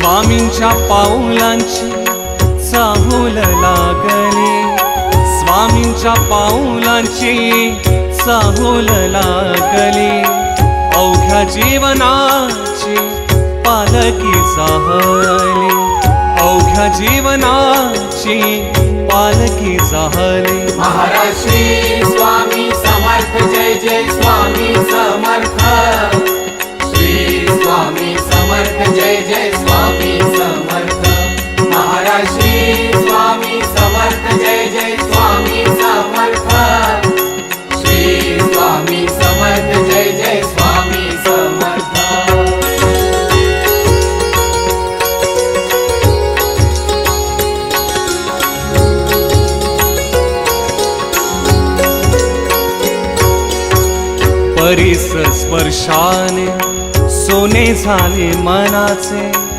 स्वामींच्या पाऊलांची चाहूल लागले. स्वामींच्या पाऊलांची चाहूल लागले. अवघ्या जीवनाची पालकी चाहले अवघ्या जीवनाची पालकी चाहले महाराज समर्थ जय जय स्वामी समर्थ। महाराज श्री स्वामी समर्थ जय जय स्वामी समर्थ। श्री स्वामी समर्थ जय जय स्वामी समर्थ। परीस स्पर्शाने सोने झाले मनाचे.